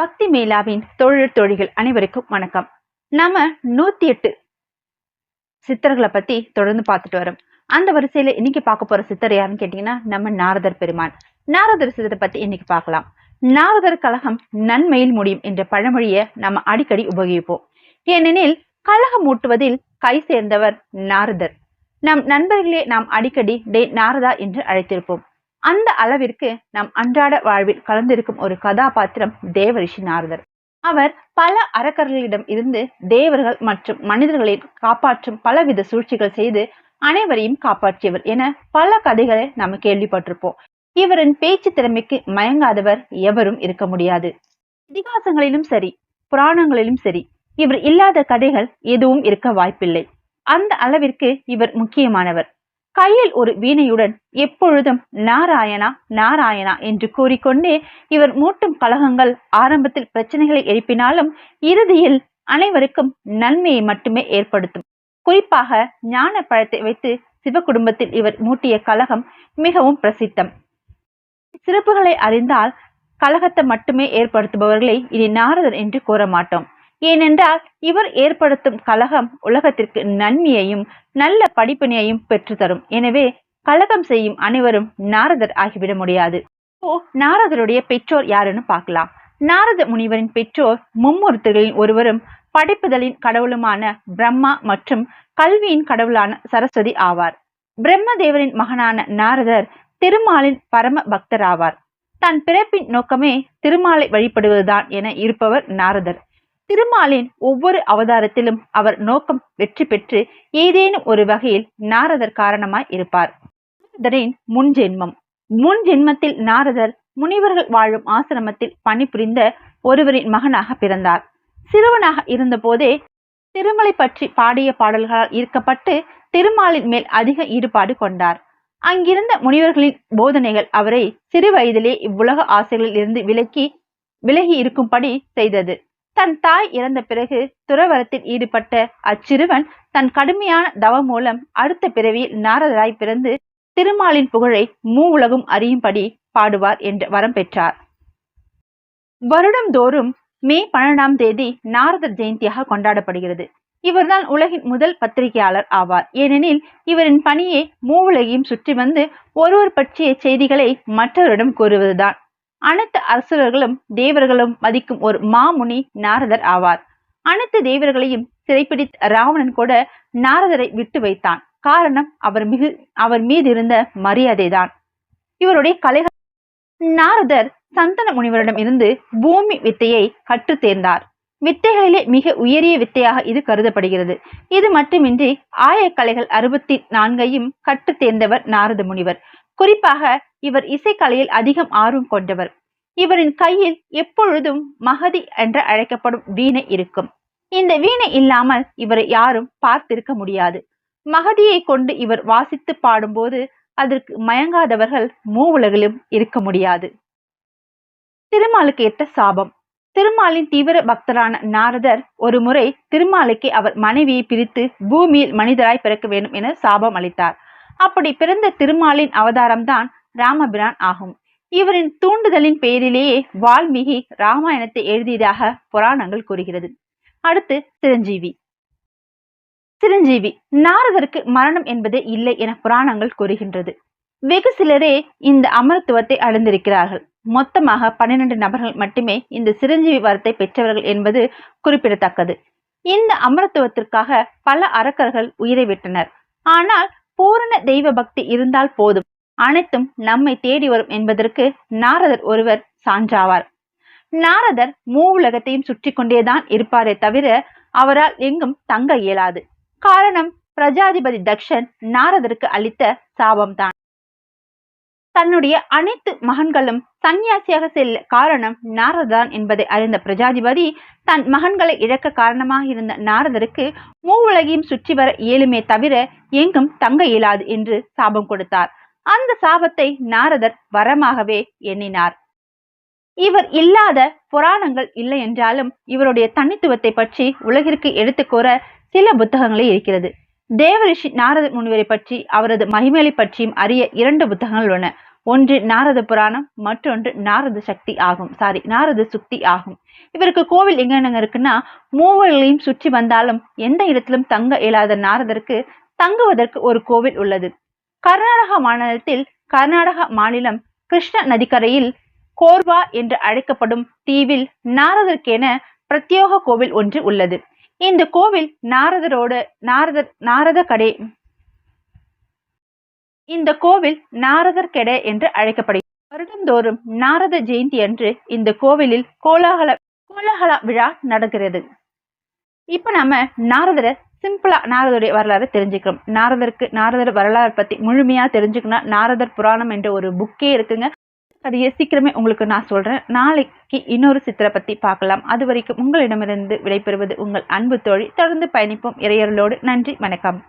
பக்தி மேலாவின் தொழில் தொழில்கள் அனைவருக்கும் வணக்கம். நாம நூத்தி எட்டு சித்தர்களை பத்தி தொடர்ந்து பார்த்துட்டு வரோம். அந்த வரிசையில இன்னைக்கு பார்க்க போற சித்தர் யாருன்னு கேட்டீங்கன்னா நம்ம நாரதர் பெருமான். நாரதர் சித்தரை பத்தி இன்னைக்கு பார்க்கலாம். நாரதர் கழகம் நன்மையில் முடியும் என்ற பழமொழியை நம்ம அடிக்கடி உபயோகிப்போம். ஏனெனில் கழகம் ஊட்டுவதில் கை சேர்ந்தவர் நாரதர். நம் நண்பர்களே நாம் அடிக்கடி டே நாரதா என்று அழைத்திருப்போம். அந்த அளவிற்கு நம் அன்றாட வாழ்வில் கலந்திருக்கும் ஒரு கதாபாத்திரம் தேவரிஷி நாரதர். அவர் பல அரக்கர்களிடம் இருந்து தேவர்கள் மற்றும் மனிதர்களை காப்பாற்றும் பலவித சூழ்ச்சிகள் செய்து அனைவரையும் காப்பாற்றியவர் என பல கதைகளை நாம கேள்விப்பட்டிருப்போம். இவரின் பேச்சு திறமைக்கு மயங்காதவர் எவரும் இருக்க முடியாது. இதிகாசங்களிலும் சரி புராணங்களிலும் சரி இவர் இல்லாத கதைகள் எதுவும் இருக்க வாய்ப்பில்லை. அந்த அளவிற்கு இவர் முக்கியமானவர். கையில் ஒரு வீணையுடன் எப்பொழுதும் நாராயணா நாராயணா என்று கூறிக்கொண்டே இவர் மூட்டும் கலகங்கள் ஆரம்பத்தில் பிரச்சனைகளை எழுப்பினாலும் இறுதியில் அனைவருக்கும் நன்மையை மட்டுமே ஏற்படுத்தும். குறிப்பாக ஞான பழத்தை வைத்து சிவ குடும்பத்தில் இவர் மூட்டிய கலகம் மிகவும் பிரசித்தம். சிறப்புகளை அறிந்தால் கலகத்தை மட்டுமே ஏற்படுத்துபவர்களை இனி நாரதர் என்று கூற மாட்டோம் ஏனென்றால் இவர் ஏற்படுத்தும் கலகம் உலகத்திற்கு நன்மையையும் நல்ல படிப்பினையையும் பெற்றுத்தரும். எனவே கலகம் செய்யும் அனைவரும் நாரதர் ஆகிவிட முடியாது. ஓ நாரதருடைய பெற்றோர் யாருன்னு பார்க்கலாம். நாரத முனிவரின் பெற்றோர் மும்மூர்த்திகளின் ஒருவரும் படைப்புதலின் கடவுளுமான பிரம்மா மற்றும் கல்வியின் கடவுளான சரஸ்வதி ஆவார். பிரம்மதேவரின் மகனான நாரதர் திருமாலின் பரம பக்தர் ஆவார் தன் பிறப்பின் நோக்கமே திருமாலை வழிபடுவதுதான் என இருப்பவர் நாரதர். திருமாலின் ஒவ்வொரு அவதாரத்திலும் அவர் நோக்கம் வெற்றி பெற்று ஏதேனும் ஒரு வகையில் நாரதர் காரணமாய் இருப்பார். நாரதரின் முன் ஜென்மம். முன் ஜென்மத்தில் நாரதர் முனிவர்கள் வாழும் ஆசிரமத்தில் பணிபுரிந்த ஒருவரின் மகனாக பிறந்தார். சிறுவனாக இருந்தபோதே திருமலை பற்றி பாடிய பாடல்களால் ஈர்க்கப்பட்டு திருமாலின் மேல் அதிக ஈடுபாடு கொண்டார். அங்கிருந்த முனிவர்களின் போதனைகள் அவரை சிறு வயதிலே இவ்வுலக ஆசைகளில் இருந்து விலக்கி விலகி இருக்கும்படி செய்தது. தன் தாய் இறந்த பிறகு துறவரத்தில் ஈடுபட்ட அச்சிறுவன் தன் கடுமையான தவம் மூலம் அடுத்த பிறவியில் நாரதராய் பிறந்து திருமாலின் புகழை மூ உலகம் அறியும்படி பாடுவார் என்று வரம் பெற்றார். வருடந்தோறும் மே பன்னெண்டாம் தேதி நாரதர் ஜெயந்தியாக கொண்டாடப்படுகிறது. இவர்தான் உலகின் முதல் பத்திரிகையாளர் ஆவார். ஏனெனில் இவரின் பணியே மூவுலகையும் சுற்றி வந்து ஒருவர் பற்றிய செய்திகளை மற்றவரிடம் கூறுவதுதான். அனைத்து அரசர்களும் தேவர்களும் மதிக்கும் ஒரு மாமுனி நாரதர் ஆவார். அனைத்து தேவர்களையும் சிறைப்பிடித்த ராவணன் கூட நாரதரை விட்டு வைத்தான். காரணம் அவர் மிகு அவர் மீது இருந்த மரியாதைதான். இவருடைய கலைகள் நாரதர் சந்தன முனிவரிடம் இருந்து பூமி வித்தையை கற்று தேர்ந்தார். வித்தைகளிலே மிக உயரிய வித்தையாக இது கருதப்படுகிறது. இது மட்டுமின்றி ஆயக்கலைகள் அறுபத்தி நான்கையும் கற்று தேர்ந்தவர் நாரத முனிவர். குறிப்பாக இவர் இசைக்கலையில் அதிகம் ஆர்வம் கொண்டவர். இவரின் கையில் எப்பொழுதும் மகதி என்று அழைக்கப்படும் வீணை இருக்கும். இந்த வீணை இல்லாமல் இவரை யாரும் பார்த்திருக்க முடியாது. மகதியை கொண்டு இவர் வாசித்து பாடும்போது அதற்கு மயங்காதவர்கள் மூவுலகிலும் இருக்க முடியாது. திருமாலுக்கு ஏற்ற சாபம். திருமாலின் தீவிர பக்தரான நாரதர் ஒரு முறை திருமாலுக்கு அவர் மனைவியை பிரித்து பூமியில் மனிதராய் பிறக்க வேண்டும் என சாபம் அளித்தார். அப்படி பிறந்த திருமாலின் அவதாரம்தான் ராமபிரான் ஆகும். இவரின் தூண்டுதலின் பெயரிலேயே வால்மீகி ராமாயணத்தை எழுதியதாக புராணங்கள் கூறுகிறது. அடுத்து சிரஞ்சீவி. சிரஞ்சீவி நாரதருக்கு மரணம் என்பதே இல்லை என புராணங்கள் கூறுகின்றது. வெகு சிலரே இந்த அமரத்துவத்தை அடைந்திருக்கிறார்கள். மொத்தமாக பன்னிரண்டு நபர்கள் மட்டுமே இந்த சிரஞ்சீவி வரத்தை பெற்றவர்கள் என்பது குறிப்பிடத்தக்கது. இந்த அமரத்துவத்திற்காக பல அரக்கர்கள் உயிரை விட்டனர். ஆனால் பூரண தெய்வ பக்தி இருந்தால் போதும். அனைத்தும் நம்மை தேடி வரும் என்பதற்கு நாரதர் ஒருவர் சான்றாவார். நாரதர் மூ உலகத்தையும் சுற்றி கொண்டேதான் இருப்பாரே தவிர அவரால் எங்கும் தங்க இயலாது. காரணம் பிரஜாதிபதி தக்ஷன் நாரதருக்கு அளித்த சாபம்தான். தன்னுடைய அனைத்து மகன்களும் சன்னியாசியாக செல்ல காரணம் நாரதான் என்பதை அறிந்த பிரஜாதிபதி தன் மகன்களை இழக்க காரணமாக இருந்த நாரதருக்கு மூவுலகையும் சுற்றி வர இயலுமே தவிர எங்கும் தங்க இயலாது என்று சாபம் கொடுத்தார். அந்த சாபத்தை நாரதர் வரமாகவே எண்ணினார். இவர் இல்லாத புராணங்கள் இல்லை என்றாலும் இவருடைய தனித்துவத்தை பற்றி உலகிற்கு எடுத்து கூற சில புத்தகங்களே இருக்கிறது. தேவரிஷி நாரத முனிவரை பற்றி அவரது மகிமேலை பற்றியும் அறிய இரண்டு புத்தகங்கள் உள்ளன. ஒன்று நாரத புராணம் மற்றொன்று நாரத சக்தி ஆகும். சாரி நாரத சுக்தி ஆகும். இவருக்கு கோவில் எங்கெங்க இருக்குன்னா மூவர்களையும் சுற்றி வந்தாலும் எந்த இடத்திலும் தங்க இயலாத நாரதருக்கு தங்குவதற்கு ஒரு கோவில் உள்ளது. கர்நாடக மாநிலத்தில் கர்நாடக மாநிலம் கிருஷ்ண நதிக்கரையில் கோர்வா என்று அழைக்கப்படும் தீவில் நாரதற்கென பிரத்யோக கோவில் ஒன்று உள்ளது. இந்த கோவில் நாரதரோடு நாரதர் நாரத கடை இந்த கோவில் நாரதர் கெடை என்று அழைக்கப்படுகிறது. வருடந்தோறும் நாரத ஜெயந்தி அன்று இந்த கோவிலில் கோலாகல கோலாகல விழா நடக்கிறது. இப்ப நம்ம நாரதரை சிம்பிளா நாரதருடைய வரலாறு தெரிஞ்சுக்கிறோம். நாரதருக்கு நாரதர் வரலாறு பத்தி முழுமையா தெரிஞ்சுக்கணும் நாரதர் புராணம் என்ற ஒரு புக்கே இருக்குங்க. அதையே சீக்கிரமே உங்களுக்கு நான் சொல்றேன். நாளைக்கு இன்னொரு சித்திரை பத்தி பார்க்கலாம். அது வரைக்கும் உங்களிடமிருந்து விடைபெறுவது உங்கள் அன்பு தோழி. தொடர்ந்து பயணிப்போம். இறையர்களோடு நன்றி வணக்கம்.